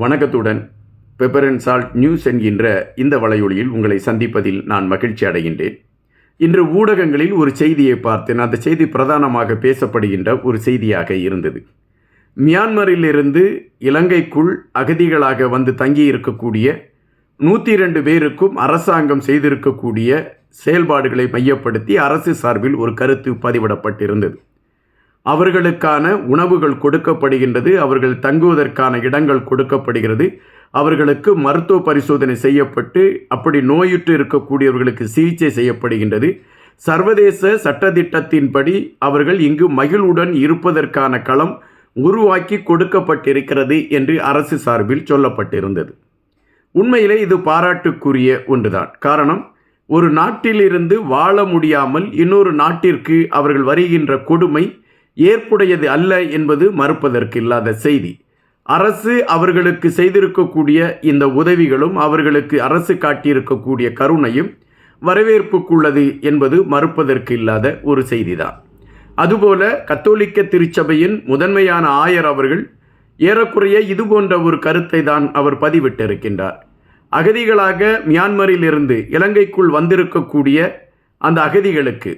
வணக்கத்துடன். Pepper and salt news என்கின்ற இந்த வலையொலியில் உங்களை சந்திப்பதில் நான் மகிழ்ச்சி அடைகின்றேன். இன்று ஊடகங்களில் ஒரு செய்தியை பார்த்தேன். அந்த செய்தி பிரதானமாக பேசப்படுகின்ற ஒரு செய்தியாக இருந்தது. மியான்மரிலிருந்து இலங்கைக்குள் அகதிகளாக வந்து தங்கியிருக்கக்கூடிய நூற்றி இரண்டு பேருக்கும் அரசாங்கம் செய்திருக்கக்கூடிய செயல்பாடுகளை மையப்படுத்தி அரசு சார்பில் ஒரு கருத்து பதிவிடப்பட்டிருந்தது. அவர்களுக்கான உணவுகள் கொடுக்கப்படுகின்றது அவர்கள் தங்குவதற்கான இடங்கள் கொடுக்கப்படுகிறது. அவர்களுக்கு மருத்துவ பரிசோதனை செய்யப்பட்டு அப்படி நோயுற்று இருக்கக்கூடியவர்களுக்கு சிகிச்சை செய்யப்படுகின்றது. சர்வதேச சட்டத்திட்டத்தின்படி அவர்கள் இங்கு மகிழ்வுடன் இருப்பதற்கான களம் உருவாக்கி கொடுக்கப்பட்டிருக்கிறது என்று அரசு சார்பில் சொல்லப்பட்டிருந்தது. உண்மையிலே இது பாராட்டுக்குரிய ஒன்றுதான். காரணம் ஒரு நாட்டிலிருந்து வாழ முடியாமல் இன்னொரு நாட்டிற்கு அவர்கள் வருகின்ற கொடுமை ஏற்புடையது அல்ல என்பது மறுப்பதற்கு இல்லாத செய்தி. அரசு அவர்களுக்கு செய்திருக்கக்கூடிய இந்த உதவிகளும் அவர்களுக்கு அரசு காட்டியிருக்கக்கூடிய கருணையும் வரவேற்புக்குள்ளது என்பது மறுப்பதற்கு இல்லாத ஒரு செய்திதான். அதுபோல கத்தோலிக்க திருச்சபையின் முதன்மையான ஆயர் அவர்கள் ஏறக்குறைய இது போன்ற ஒரு கருத்தை தான் அவர் பதிவிட்டிருக்கின்றார். அகதிகளாக மியான்மரிலிருந்து இலங்கைக்குள் வந்திருக்கக்கூடிய அந்த அகதிகளுக்கு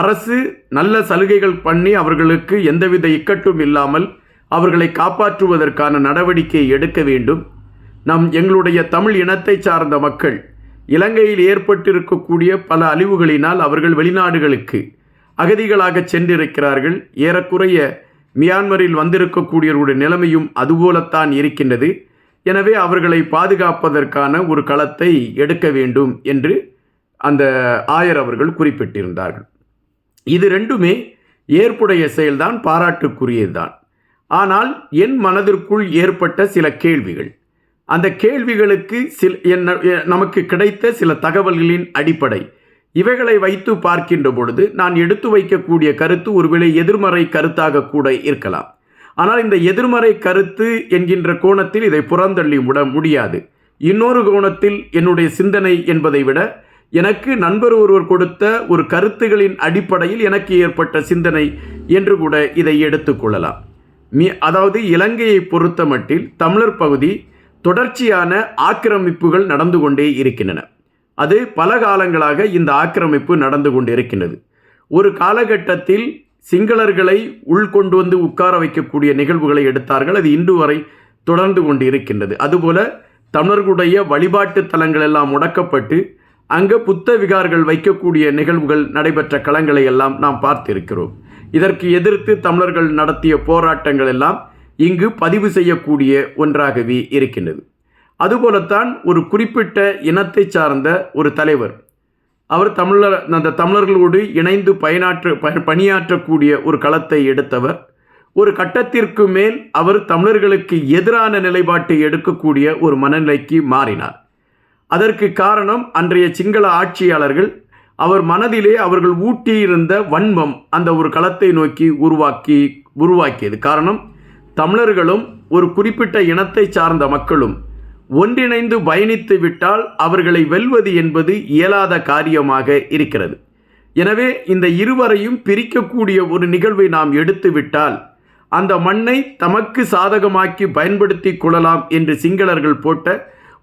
அரசு நல்ல சலுகைகள் பண்ணி அவர்களுக்கு எந்தவித இக்கட்டும் இல்லாமல் அவர்களை காப்பாற்றுவதற்கான நடவடிக்கை எடுக்க வேண்டும். நம் எங்களுடைய தமிழ் இனத்தை சார்ந்த மக்கள் இலங்கையில் ஏற்பட்டிருக்கக்கூடிய பல அழிவுகளினால் அவர்கள் வெளிநாடுகளுக்கு அகதிகளாக சென்றிருக்கிறார்கள். ஏறக்குறைய மியான்மரில் வந்திருக்கக்கூடியவருடைய நிலைமையும் அதுபோலத்தான் இருக்கின்றது. எனவே அவர்களை பாதுகாப்பதற்கான ஒரு களத்தை எடுக்க வேண்டும் என்று அந்த ஆயர் அவர்கள் குறிப்பிட்டிருந்தார்கள். இது ரெண்டுமே ஏற்புடைய செயல்தான் பாராட்டுக்குரியதுதான். ஆனால் என் மனதிற்குள் ஏற்பட்ட சில கேள்விகள். அந்த கேள்விகளுக்கு சில என்ன நமக்கு கிடைத்த சில தகவல்களின் அடிப்படை. இவைகளை வைத்து பார்க்கின்ற பொழுது நான் எடுத்து வைக்கக்கூடிய கருத்து ஒருவேளை எதிர்மறை கருத்தாக கூட இருக்கலாம். ஆனால் இந்த எதிர்மறை கருத்து என்கின்ற கோணத்தில் இதை புறந்தள்ளி விட முடியாது. இன்னொரு கோணத்தில் என்னுடைய சிந்தனை என்பதை விட எனக்கு நண்பர் ஒருவர் கொடுத்த ஒரு கருத்துகளின் அடிப்படையில் எனக்கு ஏற்பட்ட சிந்தனை என்று கூட இதை எடுத்துக்கொள்ளலாம் மீ அதாவது இலங்கையை பொறுத்த மட்டில் தமிழர் பகுதி தொடர்ச்சியான ஆக்கிரமிப்புகள் நடந்து கொண்டே இருக்கின்றன. அது பல காலங்களாக இந்த ஆக்கிரமிப்பு நடந்து கொண்டு இருக்கின்றது ஒரு காலகட்டத்தில் சிங்களர்களை உள்கொண்டு வந்து உட்கார வைக்கக்கூடிய நிகழ்வுகளை எடுத்தார்கள். அது இன்று வரை தொடர்ந்து கொண்டு இருக்கின்றது அதுபோல தமிழர்களுடைய வழிபாட்டு தலங்கள் எல்லாம் முடக்கப்பட்டு அங்கு புத்த விகார்கள் வைக்கக்கூடிய நிகழ்வுகள் நடைபெற்ற களங்களை எல்லாம் நாம் பார்த்திருக்கிறோம். இதற்கு எதிர்த்து தமிழர்கள் நடத்திய போராட்டங்கள் எல்லாம் இங்கு பதிவு செய்யக்கூடிய ஒன்றாகவே இருக்கின்றது. அதுபோலத்தான் ஒரு குறிப்பிட்ட இனத்தை சார்ந்த ஒரு தலைவர் அவர் தமிழர் அந்த தமிழர்களோடு இணைந்து பயனாற்ற பணியாற்றக்கூடிய ஒரு களத்தை எடுத்தவர் ஒரு கட்டத்திற்கு மேல் அவர் தமிழர்களுக்கு எதிரான நிலைப்பாட்டை எடுக்கக்கூடிய ஒரு மனநிலைக்கு மாறினார். அதற்கு காரணம் அன்றைய சிங்கள ஆட்சியாளர்கள். அவர் மனதிலே அவர்கள் ஊட்டியிருந்த வன்மம் அந்த ஒரு களத்தை நோக்கி உருவாக்கி உருவாக்கியது. காரணம் தமிழர்களும் ஒரு குறிப்பிட்ட இனத்தை சார்ந்த மக்களும். ஒன்றிணைந்து பயணித்து விட்டால் அவர்களை வெல்வது என்பது இயலாத காரியமாக இருக்கிறது. எனவே இந்த இருவரையும் பிரிக்கக்கூடிய ஒரு நிகழ்வை நாம் எடுத்துவிட்டால் அந்த மண்ணை தமக்கு சாதகமாக்கி பயன்படுத்தி கொள்ளலாம் என்று சிங்களர்கள் போட்ட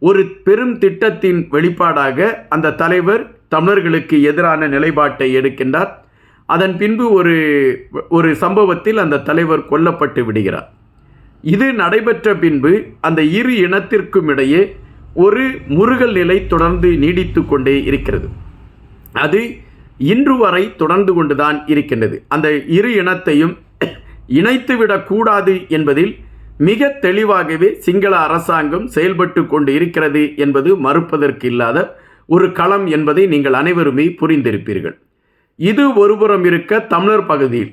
ஒரு பெரும் திட்டத்தின் வெளிப்பாடாக அந்த தலைவர் தமிழர்களுக்கு எதிரான நிலைப்பாட்டை எடுக்கின்றார். அதன் பின்பு ஒரு ஒரு சம்பவத்தில் அந்த தலைவர் கொல்லப்பட்டு விடுகிறார். இது நடைபெற்ற பின்பு அந்த இரு இனத்திற்கும் இடையே ஒரு முருகல் நிலை தொடர்ந்து நீடித்து கொண்டே இருக்கிறது. அது இன்று வரை தொடர்ந்து கொண்டுதான் இருக்கின்றது. அந்த இரு இனத்தையும் இணைத்துவிடக்கூடாது என்பதில் மிக தெளிவாகவே சிங்கள அரசாங்கம் செயல்பட்டு கொண்டு இருக்கிறது என்பது மறுப்பதற்கு இல்லாத ஒரு களம் என்பதை நீங்கள் அனைவருமே புரிந்திருப்பீர்கள். இது ஒருபுறம் இருக்க தமிழர் பகுதியில்.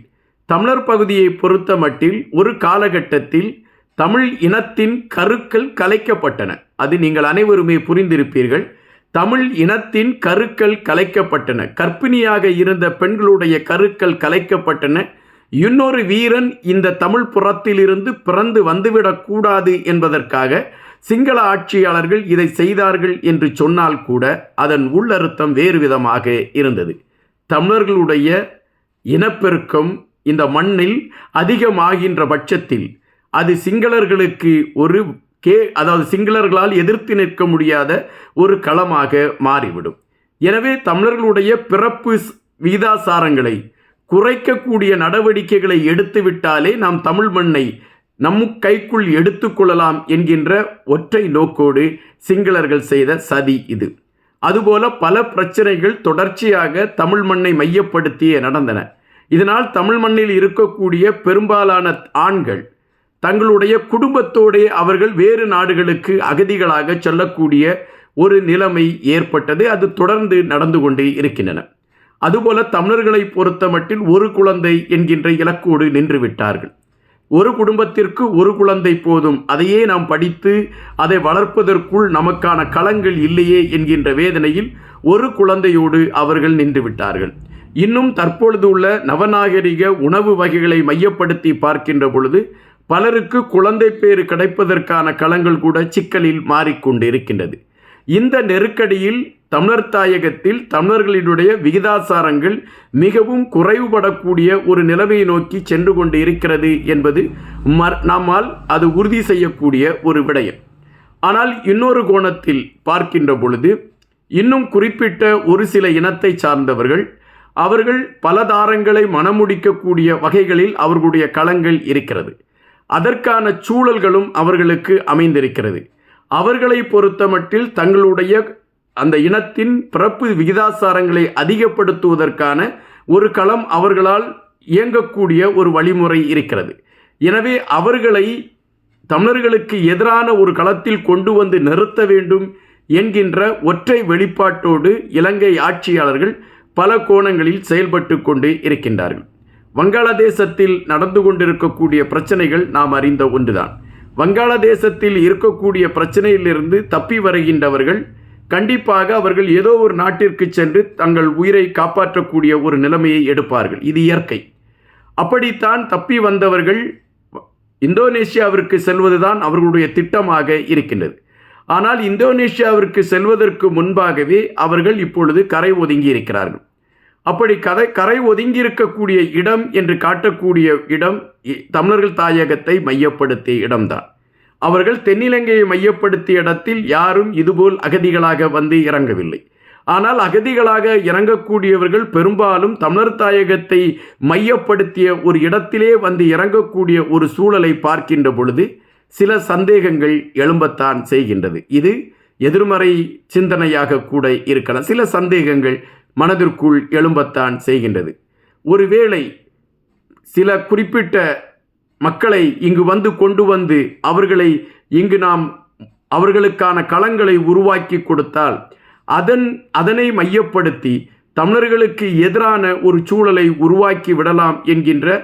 தமிழர் பகுதியை பொறுத்த மட்டில் ஒரு காலகட்டத்தில் தமிழ் இனத்தின் கருக்கள் கலைக்கப்பட்டன. அது நீங்கள் அனைவருமே புரிந்திருப்பீர்கள். தமிழ் இனத்தின் கருக்கள் கலைக்கப்பட்டன. கற்பிணியாக இருந்த பெண்களுடைய கருக்கள் கலைக்கப்பட்டன. இன்னொரு வீரன் இந்த தமிழ் புறத்திலிருந்து பிறந்து வந்துவிடக்கூடாது என்பதற்காக சிங்கள ஆட்சியாளர்கள் இதை செய்தார்கள் என்று சொன்னால் கூட அதன் உள்ளர்த்தம் வேறு விதமாக இருந்தது. தமிழர்களுடைய இனப்பெருக்கம் இந்த மண்ணில் அதிகமாகின்ற பட்சத்தில் அது சிங்களர்களுக்கு ஒரு கே அதாவது சிங்களர்களால் எதிர்த்து நிற்க முடியாத ஒரு களமாக மாறிவிடும். எனவே தமிழர்களுடைய பிறப்பு விகிதாசாரங்களை குறைக்கக்கூடிய நடவடிக்கைகளை எடுத்துவிட்டாலே நாம் தமிழ் மண்ணை நம் கைக்குள் எடுத்துக்கொள்ளலாம் என்கின்ற ஒற்றை நோக்கோடு சிங்களர்கள் செய்த சதி இது. அதுபோல பல பிரச்சனைகள் தொடர்ச்சியாக தமிழ் மண்ணை மையப்படுத்தியே நடந்தன. இதனால் தமிழ் மண்ணில் இருக்கக்கூடிய பெரும்பாலான ஆண்கள் தங்களுடைய குடும்பத்தோடே அவர்கள் வேறு நாடுகளுக்கு அகதிகளாக செல்லக்கூடிய ஒரு நிலைமை ஏற்பட்டது. அது தொடர்ந்து நடந்து கொண்டே இருக்கின்றன. அதுபோல தமிழர்களை பொறுத்தமட்டில் ஒரு குழந்தை என்கின்ற இலக்கோடு நின்று விட்டார்கள் ஒரு குடும்பத்திற்கு ஒரு குழந்தை போதும் அதையே நாம் படித்து அதை வளர்ப்பதற்குள் நமக்கான களங்கள் இல்லையே என்கின்ற வேதனையில் ஒரு குழந்தையோடு அவர்கள் நின்று விட்டார்கள் இன்னும் தற்பொழுது உள்ள நவநாகரிக உணவு வகைகளை மையப்படுத்தி பார்க்கின்ற பொழுது பலருக்கு குழந்தை பேறு கிடைப்பதற்கான களங்கள் கூட சிக்கலில் மாறிக்கொண்டிருக்கின்றது. இந்த நெருக்கடியில் தமிழர் தாயகத்தில் தமிழர்களினுடைய விகிதாசாரங்கள் மிகவும் குறைவுபடக்கூடிய ஒரு நிலைமையை நோக்கி சென்று கொண்டு இருக்கிறது என்பது மர்- நம்மால் அது உறுதி செய்யக்கூடிய ஒரு விடயம். ஆனால் இன்னொரு கோணத்தில் பார்க்கின்ற பொழுது இன்னும் குறிப்பிட்ட ஒரு சில இனத்தை சார்ந்தவர்கள் அவர்கள் பல தாரங்களை மணமுடிக்கக்கூடிய வகைகளில் அவர்களுடைய களங்கள் இருக்கிறது. அதற்கான சூழல்களும் அவர்களுக்கு அமைந்திருக்கிறது. அவர்களை பொறுத்தமட்டில் தங்களுடைய அந்த இனத்தின் பிறப்பு விகிதாசாரங்களை அதிகப்படுத்துவதற்கான ஒரு களம் அவர்களால் இயங்கக்கூடிய ஒரு வழிமுறை இருக்கிறது. எனவே அவர்களை தமிழர்களுக்கு எதிரான ஒரு களத்தில் கொண்டு வந்து நிறுத்த வேண்டும் என்கின்ற ஒற்றை வெளிப்பாட்டோடு இலங்கை ஆட்சியாளர்கள் பல கோணங்களில் செயல்பட்டு கொண்டு இருக்கின்றார்கள். வங்காளதேசத்தில் நடந்து கொண்டிருக்கக்கூடிய பிரச்சனைகள் நாம் அறிந்த ஒன்றுதான். வங்காளதேசத்தில் இருக்கக்கூடிய பிரச்சனையிலிருந்து தப்பி வருகின்றவர்கள் கண்டிப்பாக அவர்கள் ஏதோ ஒரு நாட்டிற்கு சென்று தங்கள் உயிரை காப்பாற்றக்கூடிய ஒரு நிலைமையை எடுப்பார்கள். இது இயற்கை. அப்படித்தான் தப்பி வந்தவர்கள் இந்தோனேஷியாவிற்கு செல்வதுதான் அவர்களுடைய திட்டமாக இருக்கின்றது. ஆனால் இந்தோனேஷியாவிற்கு செல்வதற்கு முன்பாகவே அவர்கள் இப்பொழுது கரை ஒதுங்கி இருக்கிறார்கள் அப்படி கதை கரை ஒதுங்கி இருக்கக்கூடிய இடம் என்று காட்டக்கூடிய இடம் இ- தமிழர்கள் தாயகத்தை மையப்படுத்திய இடம்தான். அவர்கள் தென்னிலங்கையை மையப்படுத்திய இடத்தில் யாரும் இதுபோல் அகதிகளாக வந்து இறங்கவில்லை. ஆனால் அகதிகளாக இறங்கக்கூடியவர்கள் பெரும்பாலும் தமிழர் தாயகத்தை மையப்படுத்திய ஒரு இடத்திலே வந்து இறங்கக்கூடிய ஒரு சூழலை பார்க்கின்ற பொழுது சில சந்தேகங்கள் எழும்பத்தான் செய்கின்றது. இது எதிர்மறை சிந்தனையாக கூட இருக்கலாம். சில சந்தேகங்கள் மனதிற்குள் எழும்பத்தான் செய்கின்றது. ஒருவேளை சில குறிப்பிட்ட மக்களை இங்கு வந்து கொண்டு வந்து அவர்களை இங்கு நாம் அவர்களுக்கான களங்களை உருவாக்கி கொடுத்தால் அதன் அதனை மையப்படுத்தி தமிழர்களுக்கு எதிரான ஒரு சூழலை உருவாக்கி விடலாம் என்கின்ற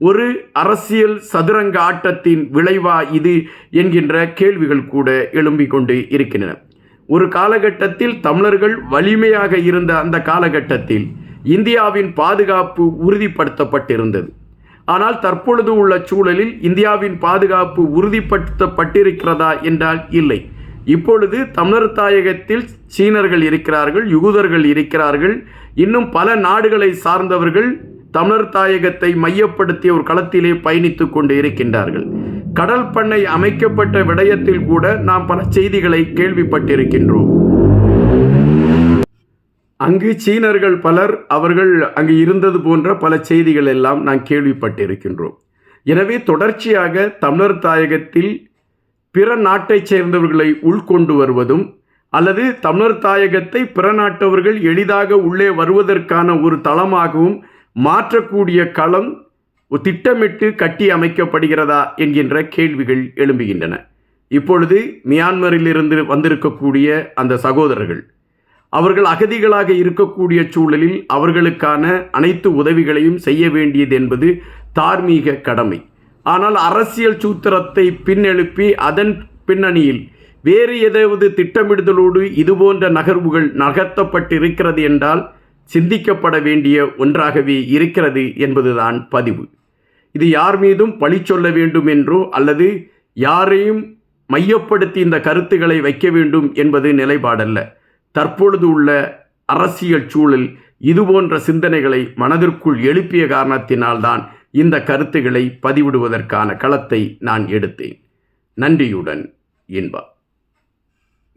ஒரு அரசியல் சதுரங்க ஆட்டத்தின் விளைவா இது என்கின்ற கேள்விகள் கூட எழும்பிக் கொண்டு இருக்கின்றன. ஒரு காலகட்டத்தில் தமிழர்கள் வலிமையாக இருந்த அந்த காலகட்டத்தில் இந்தியாவின் பாதுகாப்பு உறுதிப்படுத்தப்பட்டிருந்தது. ஆனால் தற்பொழுது உள்ள சூழலில் இந்தியாவின் பாதுகாப்பு உறுதிப்படுத்தப்பட்டிருக்கிறதா என்றால் இல்லை. இப்பொழுது தமிழர் தாயகத்தில் சீனர்கள் இருக்கிறார்கள் யூதர்கள் இருக்கிறார்கள் இன்னும் பல நாடுகளை சார்ந்தவர்கள் தமிழர் தாயகத்தை மையப்படுத்திய ஒரு களத்திலே பயணித்துக் கொண்டு இருக்கின்றார்கள். கடல் பண்ணை அமைக்கப்பட்ட விடயத்தில் கூட நாம் பல செய்திகளை கேள்விப்பட்டிருக்கின்றோம். அங்கு சீனர்கள் பலர் அவர்கள் அங்கு இருந்தது போன்ற பல செய்திகள் எல்லாம் நாம் கேள்விப்பட்டிருக்கின்றோம். எனவே தொடர்ச்சியாக தமிழர் தாயகத்தில் பிற நாட்டைச் சேர்ந்தவர்களை உள்கொண்டு வருவதும் அல்லது தமிழர் தாயகத்தை பிற நாட்டவர்கள் எளிதாக உள்ளே வருவதற்கான ஒரு தளமாகவும் மாற்றக்கூடிய களம் திட்டமிட்டு கட்டி அமைக்கப்படுகிறதா என்கின்ற கேள்விகள் எழும்புகின்றன. இப்பொழுது மியான்மரிலிருந்து வந்திருக்கக்கூடிய அந்த சகோதரர்கள் அவர்கள் அகதிகளாக இருக்கக்கூடிய சூழலில் அவர்களுக்கான அனைத்து உதவிகளையும் செய்ய வேண்டியது என்பது தார்மீக கடமை. ஆனால் அரசியல் சூத்திரத்தை பின்னெழுப்பி அதன் பின்னணியில் வேறு ஏதாவது திட்டமிடுதலோடு இதுபோன்ற நகர்வுகள் நகர்த்தப்பட்டிருக்கிறது என்றால் சிந்திக்கப்பட வேண்டிய ஒன்றாகவே இருக்கிறது என்பதுதான் பதிவு. இது யார் மீதும் பழி சொல்ல வேண்டும் என்றோ அல்லது யாரையும் மையப்படுத்தி இந்த கருத்துக்களை வைக்க வேண்டும் என்பது நிலைப்பாடல்ல. தற்பொழுது உள்ள அரசியல் சூழல் இதுபோன்ற சிந்தனைகளை மனதிற்குள் எழுப்பிய காரணத்தினால்தான் இந்த கருத்துக்களை பதிவிடுவதற்கான களத்தை நான் எடுத்தேன். நன்றியுடன் இன்பா